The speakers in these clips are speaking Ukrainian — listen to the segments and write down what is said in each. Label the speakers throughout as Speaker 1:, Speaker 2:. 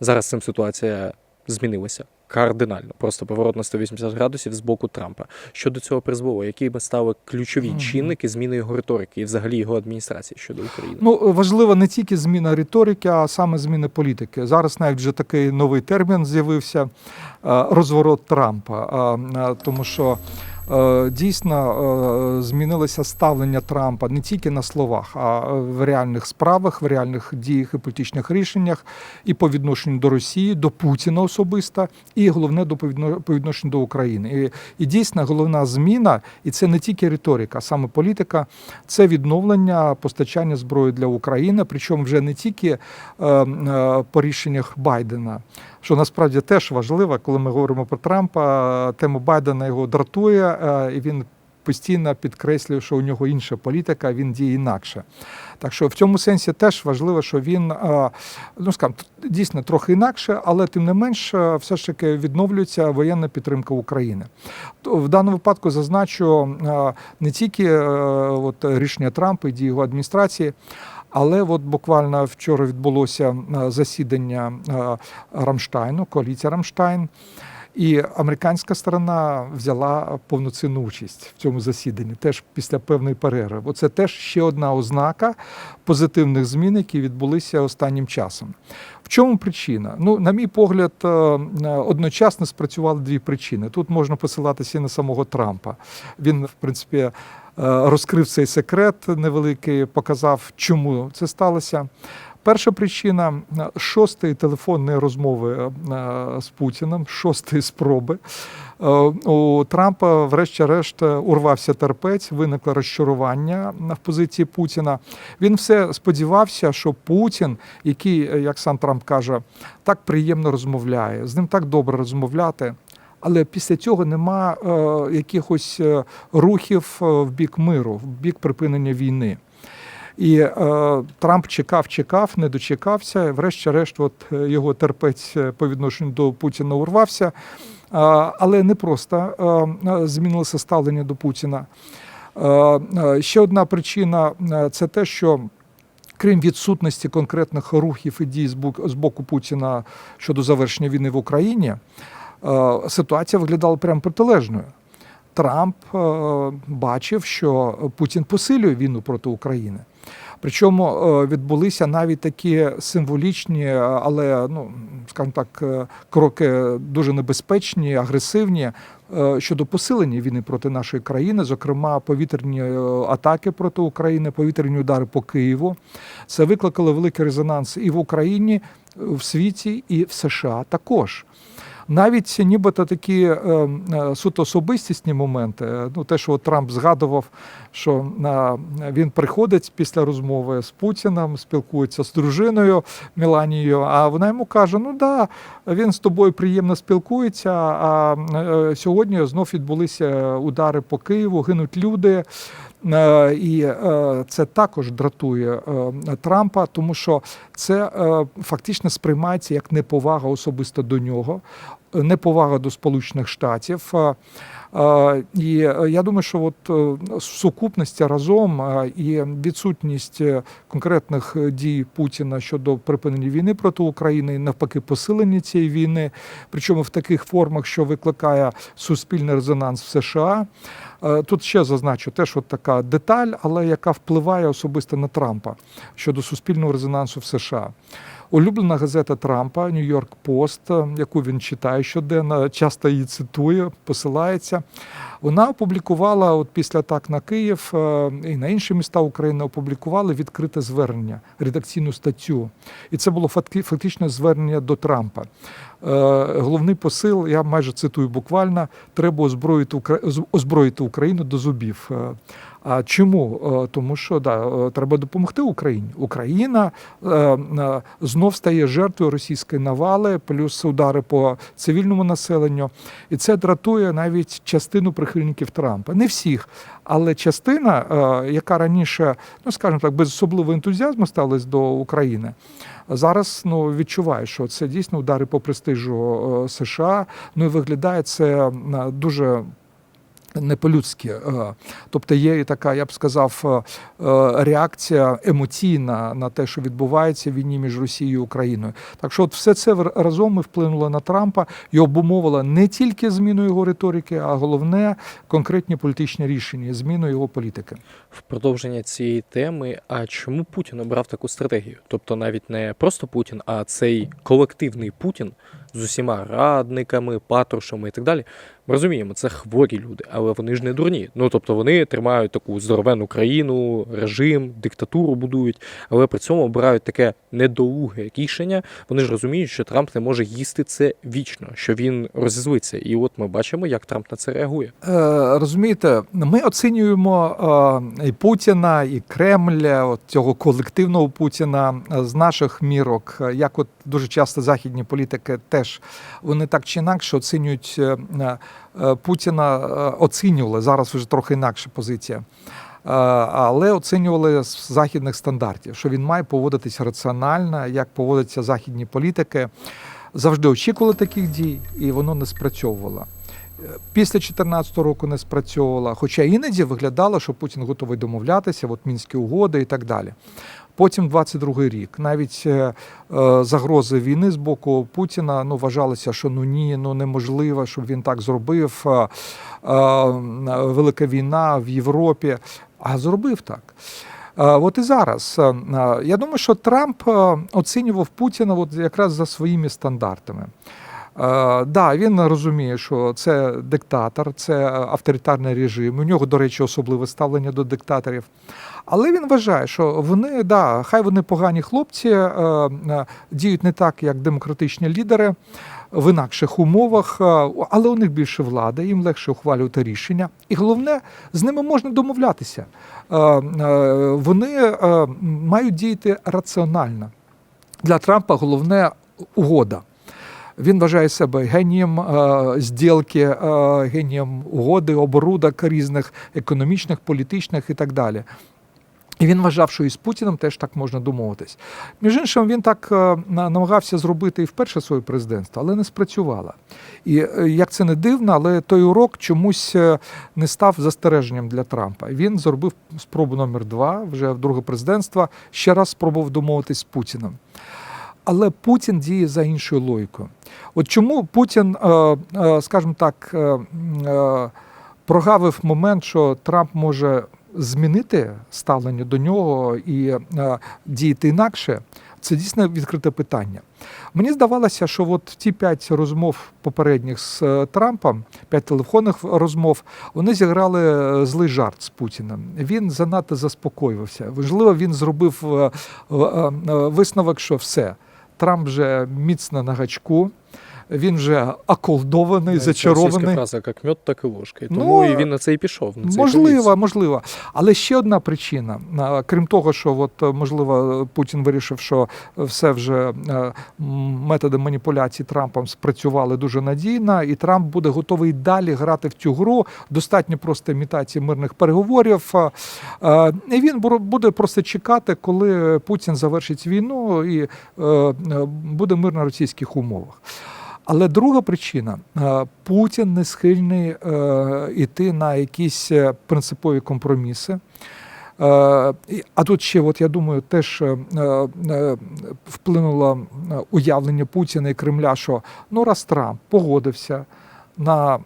Speaker 1: Зараз цим ситуація змінилася кардинально, просто поворот на 180 градусів з боку Трампа. Що до цього призвело? Які би стали ключові
Speaker 2: Мгм.
Speaker 1: чинники зміни його риторики і взагалі його адміністрації щодо України?
Speaker 2: Ну, важлива не тільки зміна риторики, а саме зміни політики. Зараз навіть вже такий новий термін з'явився е, розворот Трампа. Е, е, Тому що дійсно е, змінилося ставлення Трампа не тільки на словах, а в реальних справах, в реальних діях і політичних рішеннях, і по відношенню до Росії, до Путіна особисто, і головне до по відношенню до України. І, і дійсно головна зміна, і це не тільки риторика, а саме політика, це відновлення постачання зброї для України, причому вже не тільки е, е, по рішеннях Байдена, що насправді теж важливо, коли ми говоримо про Трампа, е, тема Байдена його дратує, е, і він постійно підкреслює, що у нього інша політика, він діє інакше. Так що в цьому сенсі теж важливо, що він е, ну скажімо, дійсно трохи інакше, але тим не менш, е, все ж таки відновлюється воєнна підтримка України. В даному випадку зазначу е, не тільки е, от рішення Трампа і дії його адміністрації. Але от буквально вчора відбулося е, засідання е, Рамштайну, коаліція Рамштайн, і американська сторона взяла повноцінну участь в цьому засіданні, теж після певної перерви. Це теж ще одна ознака позитивних змін, які відбулися останнім часом. В чому причина? Ну, на мій погляд, е, одночасно спрацювали дві причини. Тут можна посилатися і на самого Трампа. Він, в принципі, е, розкрив цей секрет невеликий, показав, чому це сталося. Перша причина е, шостої телефонної розмови е, з Путіним, шостої спроби. Е, У Трампа, врешті-решт, урвався терпець, виникло розчарування в позиції Путіна. Він все сподівався, що Путін, який, як сам Трамп каже, так приємно розмовляє, з ним так добре розмовляти. Але після цього нема е, якихось рухів в бік миру, в бік припинення війни. І е, Трамп чекав, чекав, не дочекався. Врешті-решт, от е, його терпець е, по відношенню до Путіна урвався. Е, але не просто е, е, змінилося ставлення до Путіна. Е, ще одна причина це те, що. Крім відсутності конкретних рухів і дій з боку- Путіна щодо завершення війни в Україні, ситуація виглядала прямо протилежною. Трамп бачив, що Путін посилює війну проти України. Причому е, відбулися навіть такі символічні, е, але ну скажімо так, е, кроки дуже небезпечні, агресивні щодо посилення війни проти нашої країни, зокрема повітряні атаки проти України, повітряні удари по Києву. Це викликало великий резонанс і в Україні, в світі, і в США також. Навіть нібито такі е, е, суто особистісні моменти, е, ну те, що Трамп згадував, що е, він приходить після розмови з Путіним, спілкується з дружиною Меланією, а вона йому каже: Ну да, він з тобою приємно спілкується. А е, сьогодні знов відбулися удари по Києву, гинуть люди. Е, І це також дратує Трампа, тому що це фактично сприймається як неповага особисто до нього, неповага до Сполучених Штатів. І е, я думаю, що от е, сукупності разом і відсутність е, конкретних дій Путіна щодо припинення війни проти України, і навпаки, посилення цієї війни, причому в таких формах, що викликає суспільний резонанс в США. Тут ще зазначу теж от така деталь, але яка впливає особисто на Трампа щодо суспільного резонансу в США. Улюблена газета Трампа Нью-Йорк Пост, е, яку він читає щоденно, часто її цитує, посилається. Вона опублікувала от після атак на Київ е, і на інші міста України опублікували відкрите звернення, редакційну статтю. І це було факти- фактично звернення до Трампа. Е, Головний посил, я майже цитую буквально: треба озброїти Україну до зубів. А чому? Е, Тому що да, е, треба допомогти Україні. Україна е, знов стає жертвою російської навали, плюс удари по цивільному населенню. І це дратує навіть частину прихильників Трампа. Не всіх, але частина, яка раніше, ну скажімо так, без особливого ентузіазму ставилась до України. Зараз ну відчуває, що це дійсно удари по престижу США. Ну і виглядає це дуже не по-людськи. Е, Тобто є і така, я б сказав, е, е, реакція емоційна на те, що відбувається в війні між Росією і Україною. Так що, от все це разом і вплинуло на Трампа і обумовило не тільки зміну його риторики, а головне конкретні політичні рішення, зміну його політики.
Speaker 1: В продовження цієї теми, а чому Путін обрав таку стратегію? Тобто навіть не просто Путін, а цей колективний Путін з усіма радниками, патрушами і так далі. Ми розуміємо, це хворі люди, але вони ж не дурні. Ну тобто вони тримають таку здоровенну країну, режим, диктатуру будують, але при цьому обирають таке недолуге рішення. Вони ж розуміють, що Трамп не може їсти це вічно, що він розізлиться. І от ми бачимо, як Трамп на це реагує.
Speaker 2: Е, розумієте, ми оцінюємо е, і Путіна, і Кремля, от цього колективного Путіна е, з наших мірок. Е, Як от дуже часто західні політики теж вони так чи інакше оцінюють е, е, Путіна, е, оцінювали зараз вже трохи інакша позиція. Але оцінювали з західних стандартів, що він має поводитись раціонально, як поводяться західні політики. Завжди очікували таких дій, і воно не спрацьовувало. Після 2014 року не спрацьовувала, хоча іноді виглядало, що Путін готовий домовлятися, от мінські угоди і так далі. Потім 22 рік, навіть е, е, загрози війни з боку Путіна ну вважалося, що ну ні, ну неможливо, щоб він так зробив. Е, велика війна в Європі, а зробив так. От і зараз я думаю, що Трамп оцінював Путіна от якраз за своїми стандартами. Е, да, він розуміє, що це диктатор, це авторитарний режим. У нього, до речі, особливе ставлення до диктаторів. Але він вважає, що вони, да, хай вони погані хлопці, е, е, діють не так, як демократичні лідери в інакших умовах, е, але у них більше влади, їм легше ухвалювати рішення. І головне, з ними можна домовлятися. Е, е, Вони е, мають діяти раціонально. Для Трампа головне угода. Він вважає себе генієм е, зділки, е, генієм угоди, оборудок різних економічних, політичних і так далі. І він вважав, що і з Путіним теж так можна домовитись. Між іншим, він так е, намагався зробити і вперше своє президентство, але не спрацювало. І як це не дивно, але той урок чомусь не став застереженням для Трампа. Він зробив спробу номер два, вже в друге президентство, ще раз спробував домовитись з Путіним. Але Путін діє за іншою логікою. От чому Путін, е, е, скажімо так, е, прогавив момент, що Трамп може змінити ставлення до нього і діяти інакше, це дійсно відкрите питання. Мені здавалося, що от ті п'ять розмов попередніх з Трампом, п'ять телефонних розмов, вони зіграли злий жарт з Путіним. Він занадто заспокоювався. Можливо, він зробив висновок, що все. Трамп вже міцно на гачку, він вже околдований, зачарований.
Speaker 1: фраза як мед, так і ложка. І
Speaker 2: Ну,
Speaker 1: тому і він на це і пішов. На це
Speaker 2: Можливо, можливо. Але ще одна причина, крім того, що от, е, можливо, Путін вирішив, що все вже е, методи маніпуляцій Трампом спрацювали дуже надійно, і Трамп буде готовий далі грати в цю гру. Достатньо просто імітації мирних переговорів. Е, І він буде просто чекати, коли Путін завершить війну і буде мир на російських умовах. Але друга причина е, Путін не схильний е, йти на якісь е, принципові компроміси. А тут ще, от я думаю, теж вплинуло уявлення Путіна і Кремля, що ну раз Трамп погодився на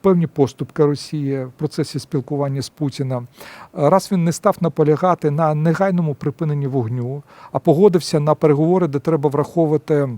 Speaker 2: певні поступки Росії в процесі спілкування з Путіним, раз він не став наполягати на негайному припиненні вогню, а погодився на переговори, де треба враховувати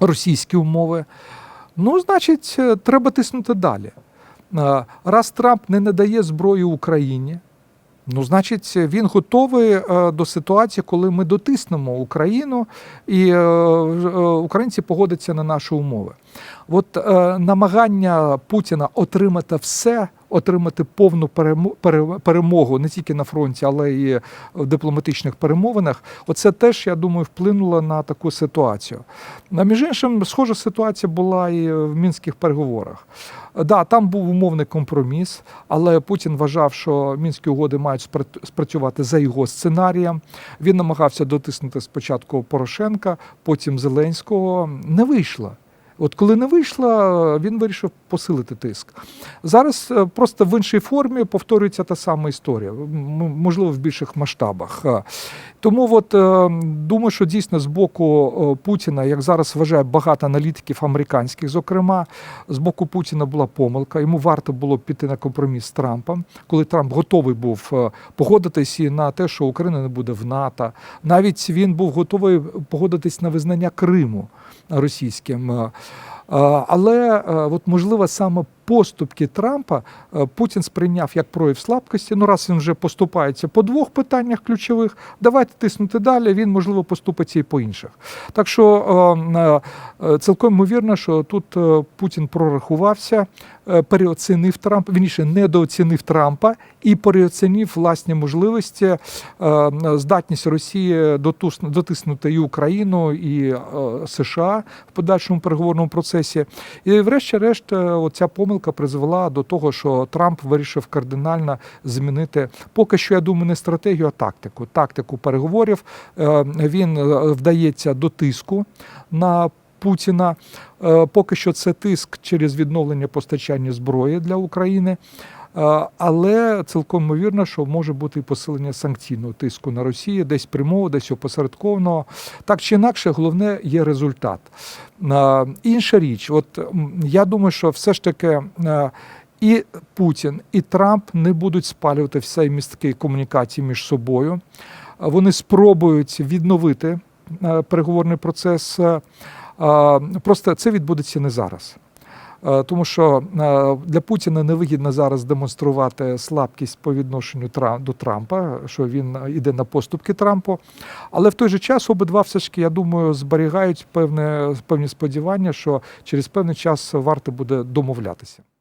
Speaker 2: російські умови. Ну, значить, е, треба тиснути далі. Е, Раз Трамп не надає зброї Україні, ну, значить, він готовий е, до ситуації, коли ми дотиснемо Україну, і українці погодяться на наші умови. От намагання Путіна отримати все, отримати повну перемо- перемогу не тільки на фронті, але і в дипломатичних перемовинах. Оце теж, я думаю, вплинуло на таку ситуацію. А між іншим, схожа ситуація була і в мінських переговорах. Да, там був умовний компроміс, але Путін вважав, що мінські угоди мають спрацювати за його сценарієм. Він намагався дотиснути спочатку Порошенка, потім Зеленського. Не вийшло. От коли не вийшло, він вирішив посилити тиск. Зараз е, просто в іншій формі повторюється та сама історія, можливо, в більших масштабах. Е, Тому от, е, думаю, що дійсно з боку Путіна, як зараз вважає багато аналітиків американських, зокрема, з боку Путіна була помилка. Йому варто було піти на компроміс з Трампом, коли Трамп готовий був погодитись і на те, що Україна не буде в НАТО. Навіть він був готовий погодитись на визнання Криму російським. Е, Але е, от можливо саме поступки Трампа е, Путін сприйняв як прояв слабкості. Ну, раз він вже поступається по двох питаннях ключових, давайте тиснути далі. Він можливо поступиться і по інших. Так що е, е, цілком ймовірно, що тут Путін прорахувався, переоцінив Трампа, вірніше, недооцінив Трампа і переоцінив власні можливості, здатність Росії дотиснути і Україну, і США в подальшому переговорному процесі. І, врешті-решт, оця помилка призвела до того, що Трамп вирішив кардинально змінити поки що, я думаю, не стратегію, а тактику. Тактику переговорів. Е, Він е, вдається до тиску на Путіна. Е, Поки що це тиск через відновлення постачання зброї для України. Але цілком ймовірно, що може бути і посилення санкційного тиску на Росію, десь прямого, десь опосередковано. Так чи інакше, головне є результат. Інша річ, от я думаю, що все ж таки. І Путін, і Трамп не будуть спалювати всі містки комунікації між собою. Вони спробують відновити переговорний процес. Просто це відбудеться не зараз. Е, Тому що е, для Путіна невигідно зараз демонструвати слабкість по відношенню до Трампа, що він іде на поступки Трампу. Але в той же час обидва все ж таки, я думаю, зберігають певне, певні сподівання, що через певний час варто буде домовлятися.